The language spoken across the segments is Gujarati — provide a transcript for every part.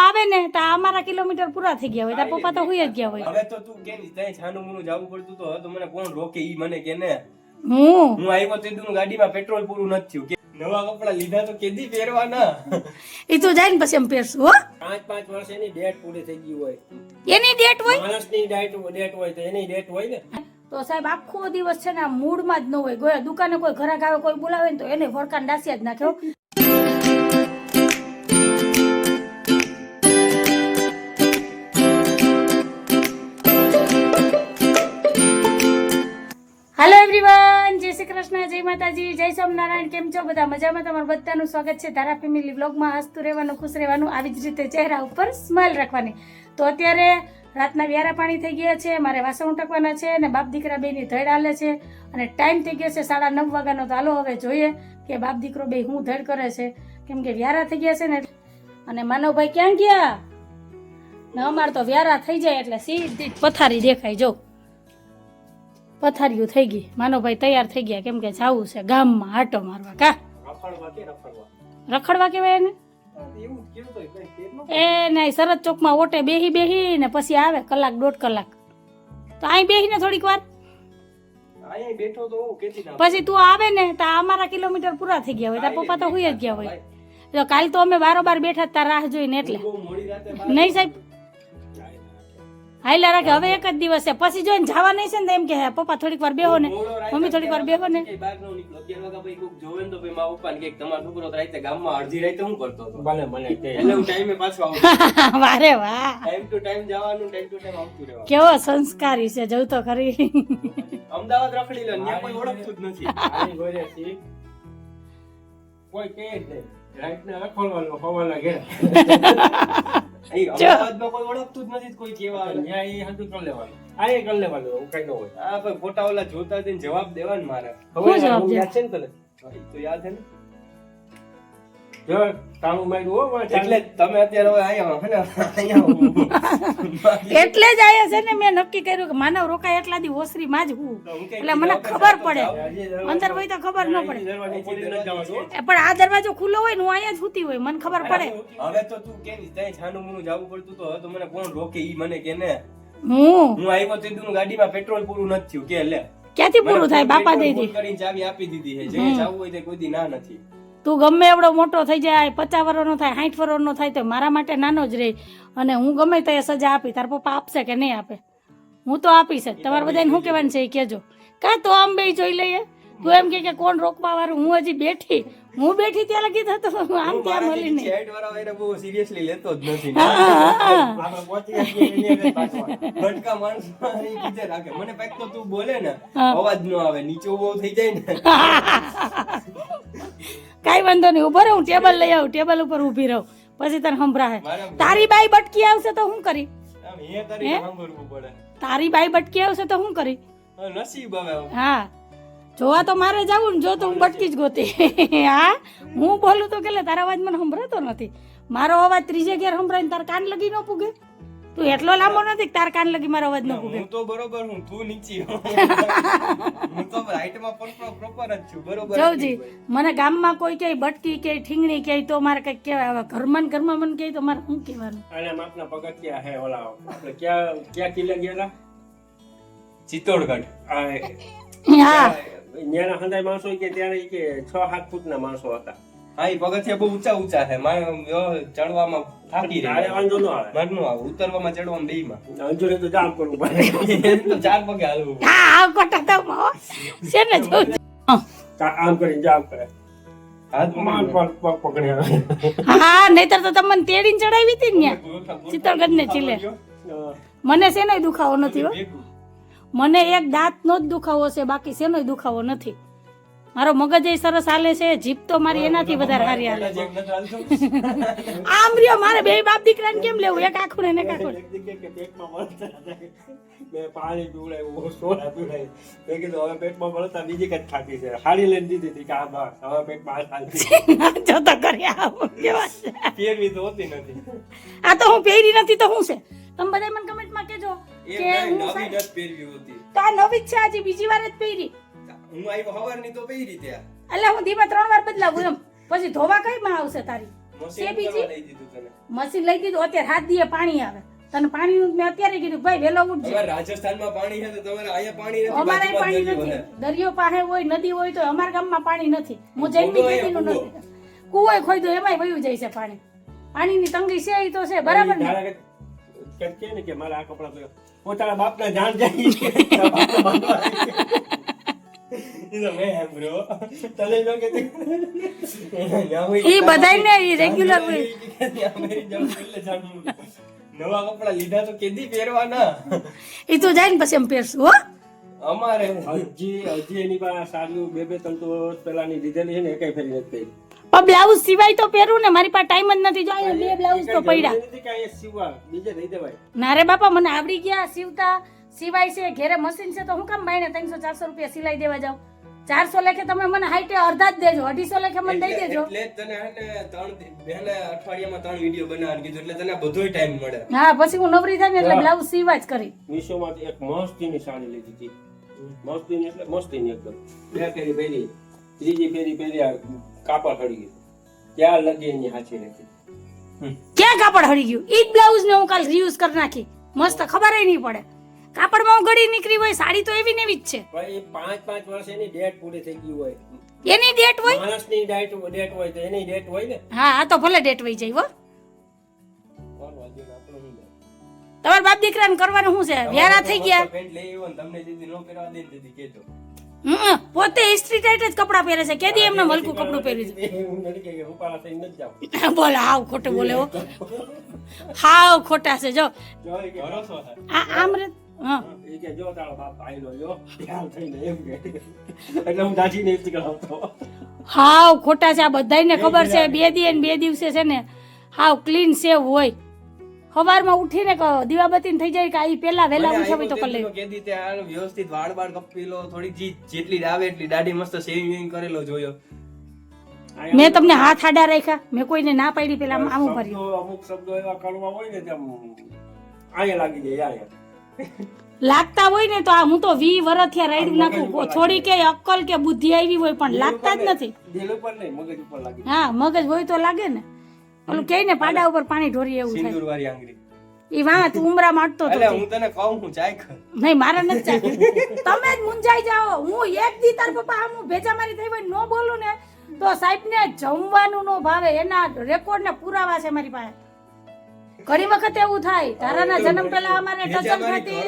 આવે ને તો અમારા કિલોમીટર પૂરા થઈ ગયા હોય. તાર પપ્પા તો હોય જ ગયા હોય. હવે તો તું કે ત્યાં છાનું મુનું જવું પડતું તો તો મને કોણ રોકે ઈ મને કે ને. હું? હું આવ્યો તે દુન ગાડીમાં પેટ્રોલ પૂરું નથી થયું. કે નવા કપડા લીધા તો કેદી પહેરવાના? ઈ તો જાય ને પછી એમ પહેરશું હો. પાંચ પાંચ વર્ષ એની ડેટ પૂરી થઈ ગઈ હોય. એની ડેટ હોય? માણસની ડેટ ડેટ હોય તો એની ડેટ હોય ને. તો સાહેબ આખો દિવસ છે ને આ મૂડમાં જ ન હોય. ગયો દુકાને કોઈ ઘરાક આવે કોઈ બોલાવે ને તો એને વળકાન ડાસિયા જ નાખ્યો શ્રી કૃષ્ણ, જય માતાજી, જય સ્વામિનારાયણ, કેમ છો બધા? મજામાં? તમારું બધાનું સ્વાગત છે તારા ફેમિલી વ્લોગમાં. હસતું રહેવાનું, ખુશ રહેવાનું, આવી જ રીતે ચહેરા ઉપર સ્માઇલ રાખવાની. તો અત્યારે રાતના વ્યારા પાણી થઈ ગયા છે, મારે વાસણ ઉટકવાના છે અને બાપ દીકરા બેની ધડ હાલે છે. અને ટાઈમ થઈ ગયો છે સાડા નવ વાગ્યાનો, તો હાલો હવે જોઈએ કે બાપ દીકરો બે હું ધડ કરે છે. કેમ કે વ્યારા થઈ ગયા છે ને. અને માનવભાઈ ક્યાં ગયા? ને, અમાર તો વ્યારા થઈ જાય એટલે સીધી પથારી દેખાય, જો. પથારીઓ થઈ ગઈ. માનવભાઈ તૈયાર થઈ ગયા કેમ કે જવું છે ગામમાં આટો મારવા. કા? રખડવા કેવાય એને? એ નહીં શરદ ચોકમાં ઓટે બેહી બેહી ને પછી આવે કલાક દોઢ કલાક. તો અહીં બેહીને થોડીક વાર. પછી તું આવે ને તો અમારા કિલોમીટર પૂરા થઈ ગયા હોય તાર પપ્પા તો હુઈ જ ગયા હોય. તો કાલ તો અમે બારોબાર બેઠા તાર રાહ જોઈને એટલે. નહીં સાહેબ હાઈલા રાખે. હવે એક જ દિવસ છે. પછી જોઈને જવા નહીં છે ને એમ કે પપ્પા થોડીક વાર બેહો ને. મમ્મી થોડીક વાર બેહો ને. બહાર નો નીકળો અગિયાર વાગ્યા પછી કોક જોવે ને તો ભાઈ મારા પપ્પાને કે તમારો છોકરો તો રાતે ગામમાં અડધી રાતે હું કરતો હતો? ભલે મને તે એટલે હું ટાઈમે પાછો આવું વારે વાહ. ટાઈમ ટુ ટાઈમ જવાનું ટાઈમ ટુ ટાઈમ આવતું રહેવાનું. કેવો સંસ્કારી છે જવું તો ખરી. અમદાવાદ રખડી લે ત્યાં કોઈ ઓળખતું જ નથી. આની ગોરે છે કોઈ કે રાઈટ ને રખડવાનું હવાના ઘેર. અહીં અમદાવાદમાં કોઈ ઓળખતું જ નથી કોઈ કેવા આવે ત્યાં એ હાથું કરી લેવાનું. આ એ કરી લેવાનું કઈ ન હોય. આ ભાઈ ફોટા ઓલા જોતા જવાબ દેવાના મારે. હવે જવાબ હું દે? યાદ છે ને તને? તો યાદ છે ને? જો તાળું માર્યું હો એટલે જ તમે અત્યારે હવે અહીંયા હે ને? એટલે જ આયા છે ને મેં નક્કી કર્યું કે માનવ રોકાય એટલા દી ઓસરી માં જ હું. એટલે મને ખબર પડે. અંદર હોય તો ખબર ન પડે. પણ આ દરવાજો ખુલ્લો હોય ને હું અહીંયા જ સૂતી હોય મને ખબર પડે. હવે તો તું કે ત્યાં છાનું મુનું જવું પડતું તો હવે તો મને કોણ રોકે ઈ મને કે ને? હું? હું આવ્યો તે દુનું ગાડીમાં પેટ્રોલ પૂરું નથી થયું કે લે. ક્યાંથી પૂરું થાય? બાપા દઈ દીધી કરીને ચાવી આપી દીધી છે. જે જવું હોય તે કોઈ દી ના નથી. તું ગમે એવડો મોટો થઈ જાય પચાસ વર્ષનો થાય સાઠ વર્ષનો થાય તો મારા માટે નાનો જ રહે અને હું ગમે તે સજા આપી તાર પપ્પા આપશે કે નહીં આપે? હું તો આપીશ જ. તમારે બધાને શું કહેવાનું છે એ કહેજો. કાં તો આમ બે જોઈ લઈએ? તું એમ કે કે કોણ રોકવા વાળું? હું હજી બેઠી. હું બેઠી ત્યાં લગી થતો આમ ત્યાં મળી નહીં બહુ સિરિયસલી લેતો જ નથી. ભટકા માણસ રાખે મને તો તું બોલે ને અવાજ નો આવે. નીચે ઊભો થઈ જાય ને. કાંઈ વાંધો નહીં. ઊભો રહું હું ટેબલ લઈ આવું ટેબલ ઉપર ઊભી રહું. પછી તને સંભળાય. તારી બાઈ બટકી આવશે તો શું કરી? તારી બાઈ બટકી આવશે તો શું કરી? નસીબ હા. જોવા તો મારે જવું ને જો તો હું બટકી જ ગોતી. હા? હું બોલું તો કે તારા અવાજ મને સંભળાતો નથી. મારો અવાજ ત્રીજે ઘેર સંભળાય ને તાર કાન લગી ન પૂગે? તું એટલો લાંબો નથી તાર કાન લગી મારો અવાજ ન પૂગે હું તો બરોબર હું તું નીચી હું. તો હાઈટમાં પ્રોપર જ છું બરોબર જ જવજી. મને ગામમાં કોઈ કે બટકી કે ઠીંગણી કે તો મારે કઈ કહેવાય. હવે ઘરમાં ઘરમાં મને કે તો મારે શું કહેવાનું? અને આપના પગથિયા હે ઓલા આપણે ક્યાં ક્યાં કિલ્લે ગયેલા ચિત્તોડગઢ. આ હા. ન્યાના હંદાય માણસો કે ત્યારે કે છ સાત ફૂટના માણસો હતા. હા એ પગથિયા બહુ ઊંચા ઊંચા છે. મારે ચડવામાં થાકી રહી વાંધો ન આવે. મારનું આવે. ઉતરવામાં ચડવામાં બેયમાં અંજુરે તો જામ કરવું પડે. એમ તો ચાર પગે હાલવું હા આ કોટા તો મો છે ને જો આમ કરીને જામ કરે. હાથ માન પકડી પર પગ પકડી આવે હા નહીતર તો તમને તેડીને ચડાવી હતી ને ચિત્તોડગઢ ને ચીલે મને શેનોય દુખાવો નથી હો. મને એક દાંતનો જ દુખાવો છે બાકી શેનોય દુખાવો નથી. મારો મગજ એ સરસ હાલે છે જીભ તો મારી એનાથી વધારે સારી હાલે. છે આમ રહ્યો મારે બે બાપ દીકરાને કેમ લેવું? એક આખું ને એક આખું પાણી પીવડાવ્યું સોડા પીવડાવી મેં કીધું હવે પેટમાં મળતા બીજી કઈ ખાતી છે. હાડી લઈને દીધી હતી કે આ બસ હવે પેટમાં તો કેવા પહેરવી તો હોતી નથી. આ તો હું પહેરી નથી તો હું છે? તમે બધા મને કમેન્ટમાં કહેજો કે હું નવી સારી- પહેરવી હોતી. તો આ નવી જ છે આજે બીજી વાર જ પહેરી. હું આવ્યો સવારની તો પહેરી રીતે એટલે હું ધીમે ત્રણ વાર બદલાવું એમ. પછી ધોવા કઈ માં આવશે તારી? મશીન લઈ દીધું તને. મશીન લઈ દીધું? અત્યારે હાથ દીએ પાણી આવે. તને પાણીનું મેં અત્યારે કીધું ભાઈ વેલો ઉઠજે. રાજસ્થાનમાં પાણી છે તો તમારે અહીંયા પાણી નથી અમારે પાણી દરિયો નથી. દરિયો પાસે હોય નદી હોય તો અમારા ગામમાં પાણી નથી. હું કૂવો એ ખેતીનું નથી. કુવો ખોઈ દો એમાંય વયું જાય છે પાણી. પાણીની તંગી છે એ તો છે બરાબર ને? કે- કે ને કે મારા આ કપડા. પોતાના બાપના જાણ જાય ન ઈ બધાયને ઈ regular ત્યાં હોય. ત્યાં મેરી જાઉં એટલે જાણવું. નવા કપડા લીધા તો કેદી પહેરવાના એ તો જાય ને પછી એમ પહેરશું હો અમારે હજી હજી એની પાસે સારું બે બે ત્રણ વર્ષ લીધેલી છે ને એ કઈ ફેરી નથી. પણ બ્લાઉઝ સિવાય તો પહેરું ને મારી પાસે ટાઈમ જ નથી જો બે બ્લાઉઝ તો પડ્યા બીજે દેવાય ના રે બાપા મને આવડી ગયા સીવતા સિવાય છે ઘેરે મશીન છે તો હું કામ બાઈને ત્રણસો ચારસો રૂપિયા સિલાઈ દેવા જાવ ચારસો લેખે તમે મને હાઈટે અડધા જ દેજો અઢીસો લેખે મને દઈ દેજો. એટલે તને ત્રણ બેને અઠવાડિયામાં ત્રણ વીડિયો બનાવવાનું કીધું એટલે તને બધોય ટાઈમ મળે. હા પછી હું નવરી થાય ને એટલે બ્લાઉઝ સીવા જ કરી. મીશોમાં એક મસ્તીની સાડી લીધી હતી મસ્તીની એટલે મસ્તીની એકદમ. બે ફેરી પહેરી ત્રીજી ફેરી પહેરી કાપડ હળી ગયું. ત્યાં લગી એની હાચી નથી ક્યાં કાપડ હળી ગયું? ઈ જ બ્લાઉઝ ને હું કાલ રીયુઝ કરી નાખી. મસ્ત ખબર નહીં પડે. કાપડમાં ગળી નીકળી હોય સાડી તો એવી ને એવી જ છે. પણ એ પાંચ પાંચ વર્ષ એની ડેટ પૂરી થઈ ગઈ હોય. એની ડેટ હોય? માણસની ડેટ ડેટ હોય તો એની ડેટ હોય ને? હા આ તો ભલે ડેટ વહી જાય હો? તમારા બાપ દીકરાને કરવાનું શું છે? વ્યારા થઈ ગયા. તમને ન પહેરવા દે હમ, પોતે ઇસ્ત્રી ટાઈટ જ કપડાં પહેરે છે. કેદી એમને મલકું કપડું પહેર્યું છે? બોલે હાવ ખોટું બોલે હો. હાવ ખોટા છે જો. આમ રે હા. એ કે જો તારો બાપ આયલો જો ધ્યાન થઈને એમ કે. એટલે હું દાઢી નથી કરાવતો હાવ ખોટા છે આ બધાને ખબર છે બે દી ને બે દિવસે છે ને હાવ ક્લીન સેવ હોય. સવારમાં ઉઠીને દીવાબત્તી થઈ જાય કે આ પેલા વહેલા મને ઉઠે હોય તો કરી કહેતી આ વ્યવસ્થિત વાળ બાળ કપી લો થોડી જી- જેટલી આવે એટલી દાઢી મસ્ત શેવિંગ કરેલો જોયો. મેં તમને હાથ આડા રાખ્યા મેં કોઈને ના પાડી પેલા આમ ભર્યું. અમુક શબ્દો એવા કડવા હોય ને તેમ અહીંયા લાગી જાય અહીંયા લાગતા હોય ને તો આ હું તો વી વરથિયા રાઈડ નાખું. થોડી કે અક્કલ કે બુદ્ધિ આવી હોય પણ લાગતા જ નથી. હા મગજ હોય તો લાગે ને. ઓલું કે ને પાડા ઉપર પાણી ઢોરી એવું થાય. ઈ એ વાત ઉમરા માટતો હતો હું તને કહું હું ચાય ખા નહીં મારે નથી ચાય તમે જ મુંજાઈ જાઓ. હું એક દી તાર પપ્પા આમ ભેજા મારી થઈ હોય ન બોલું ને તો સાહેબ ને જમવાનું નો ભાવે. એના રેકોર્ડ ને પુરાવા છે મારી પાસે. ઘણી વખત એવું થાય. તારાના જન્મ પહેલા અમારે ટચલ થતી.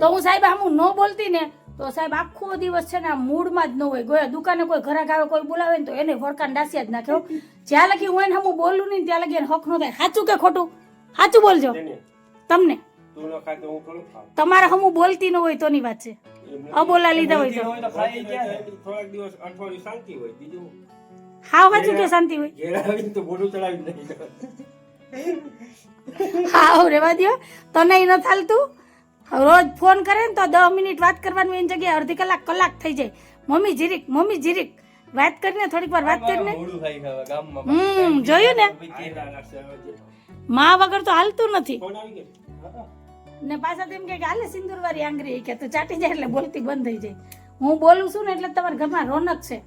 તો હું સાહેબ આમ ન બોલતી ને તો સાહેબ આખો દિવસ છે ને આ મૂડમાં જ ન હોય. ગયા દુકાને કોઈ ઘરાક આવે કોઈ બોલાવે ને તો એને વળકાન ડાસિયા જ નાખ્યો જ્યાં લગી હું એને હું બોલું નહીં ત્યાં લગી એને હક ન થાય. સાચું કે ખોટું? સાચું બોલજો. તમને. હું તમારે હમું બોલતી ન હોય તોની વાત છે. અબોલા લીધા હોય તો. હોય તો ખાઈ ક્યાં જાય? થોડાક દિવસ અઠવાડિયું શાંતિ હોય. બીજું? હાવ સાચું કે શાંતિ હોય? તો મોઢું ચડાવી નહીં હાવ રેવા દો તને ઈ ન થાલતું? રોજ ફોન કરે ને તો દસ મિનિટ વાત કરવાની એની જગ્યાએ અડધી કલાક કલાક થઈ જાય. મમ્મી જીરીક મમ્મી જીરીક. વાત કરીને થોડીક વાર વાત કરીને. હમ, જોયું ને? માં વગર તો હાલતું નથી. ને પાછા તેમ કે હાલે સિંદૂર વાળી આંગળી કે તો ચાટી જાય એટલે બોલતી બંધ થઈ જાય. હું બોલું છું ને એટલે તમારા ઘરમાં રોનક છે.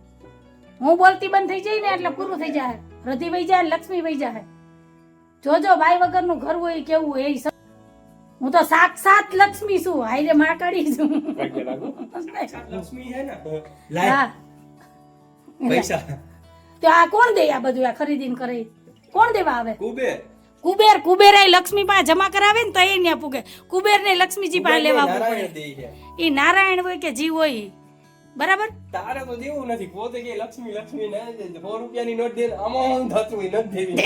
હું બોલતી બંધ થઈ જાય ને એટલે પૂરું થઈ જાય. રધી વહી જાય લક્ષ્મી વહી જાય. જોજો બાઈ વગરનું ઘર હોય કેવું એ હું તો સાક્ષાત લક્ષ્મી છું હાઈરે માં કાઢી છું. લક્ષ્મી છે ને લાય પૈસા. તો આ કોણ દે આ બધું આ ખરીદીને કરે? કોણ દેવા આવે? કુબેર. કુબેર કુબેર લક્ષ્મી પાસે જમા કરાવે ને તો એ ત્યાં પૂગે. કુબેર ને લક્ષ્મીજી પાસે લેવા પડે એ નારાયણ હોય કે જીવ હોય. બરાબર? તારે તો દેવું નથી. પોતે કે લક્ષ્મી લક્ષ્મી ને સો રૂપિયાની નોટ દે આમાં થતું નથી દેવી.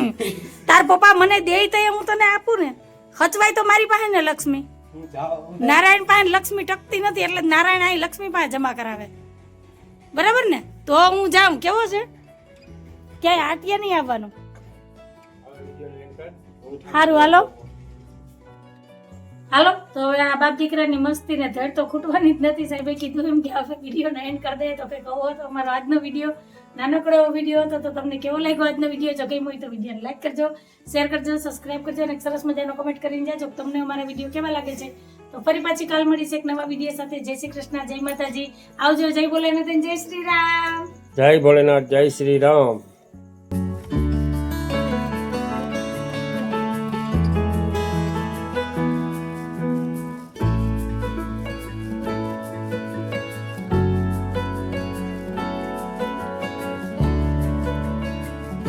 તાર પપ્પા મને દે તો એ હું તને આપું ને. હચવાય તો મારી પાસે ને લક્ષ્મી. નારાયણ પાસે લક્ષ્મી ટકતી નથી એટલે નારાયણ અહીં લક્ષ્મી પાસે જમા કરાવે. બરાબર ને? તો હું જાઉં. કેવો છે? ક્યાંય આટિયા નહીં આવવાનું? સારું હાલો. હાલો, તો હવે આ બાપ દીકરાની મસ્તી ને ધડ તો ખૂટવાની જ નથી સાહેબે. કીધું એમ કે હવે વિડીયોને એન્ડ કરી દે તો કંઈક કહો તો અમારો આજનો વીડિયો, નાનકડો વીડિયો હતો તો તમને કેવો લાગ્યો આજનો વીડિયો? જો ગમ્યો હોય તો વિડીયોને લાઈક કરજો શેર કરજો સબસ્ક્રાઈબ કરજો અને સરસ મજાનો કમેન્ટ કરીને જાજો તમને અમારા વીડિયો કેવા લાગે છે. તો ફરી પાછી કાલ મળીશ એક નવા વીડિયો સાથે. જય શ્રી કૃષ્ણ, જય માતાજી. આવજો, જય બોલે જય શ્રી રામ. જય ભોલેનાથ, જય શ્રી રામ.